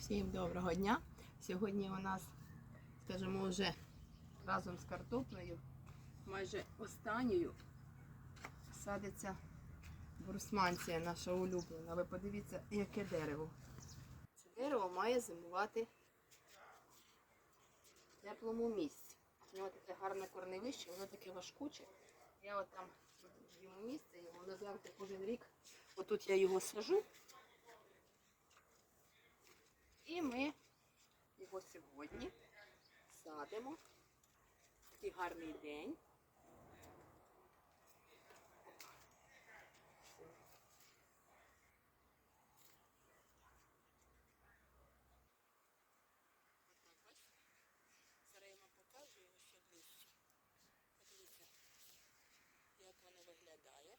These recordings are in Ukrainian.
Всім доброго дня! Сьогодні у нас, скажімо, вже разом з картоплею, майже останньою садиться брусманція наша улюблена. Ви подивіться, яке дерево. Це дерево має зимувати в теплому місці. У нього таке гарне корневище, воно таке важкуче. Я от там йому місце, воно завжди кожен рік. Отут я його сажу. І ми його сьогодні садимо. Такий гарний день. Як воно виглядає.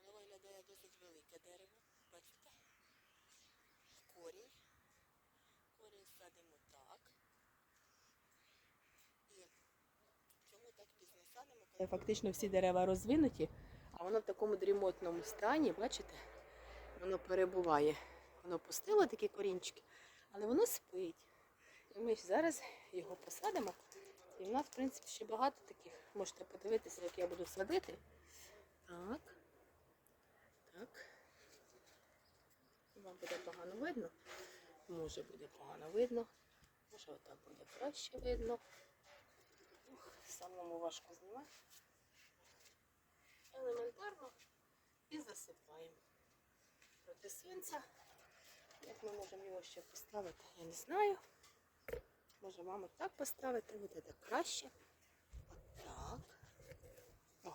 Воно виглядає досить велике дерево. Бачите? Садимо так. Чому так пізно садимо? Коли фактично всі дерева розвинуті, а воно в такому дрімотному стані, бачите, воно перебуває. Воно пустило такі корінчики, але воно спить. І ми зараз його посадимо. І в нас, в принципі, ще багато таких. Можете подивитися, як я буду садити. Так. Так. Вам буде погано видно. Може буде погано видно. Може отак буде краще видно. Ух, самому важко знімати. Елементарно і засипаємо. Проти сонця. Як ми можемо його ще поставити, я не знаю. Може, мама так поставити, буде так краще. Отак. О.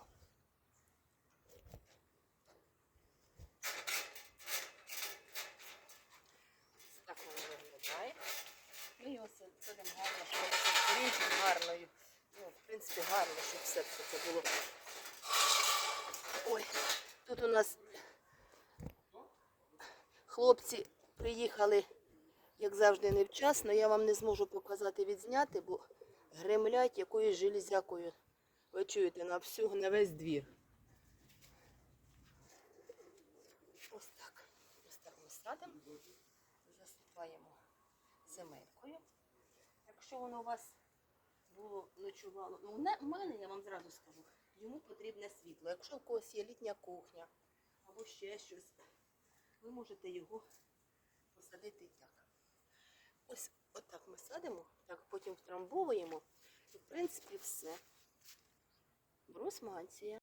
Ось Так воно виглядає. Його са- садимо гарно, щоб гарною. Ну, в принципі, гарно, щоб все це це було. Ой, тут у нас хлопці приїхали, як завжди, невчасно. Я вам не зможу показати відзняти, бо гремлять якоюсь железякою. Ви чуєте на всю, на весь двір. Ось так. Ось так ми садимо, засипаємо земелькою. Якщо воно у вас було ночувало, ну у мене, я вам зразу скажу, йому потрібне світло. Якщо в когось є літня кухня або ще щось, ви можете його посадити так. Ось отак ми садимо, так потім втрамбовуємо. І в принципі все. Брусманція.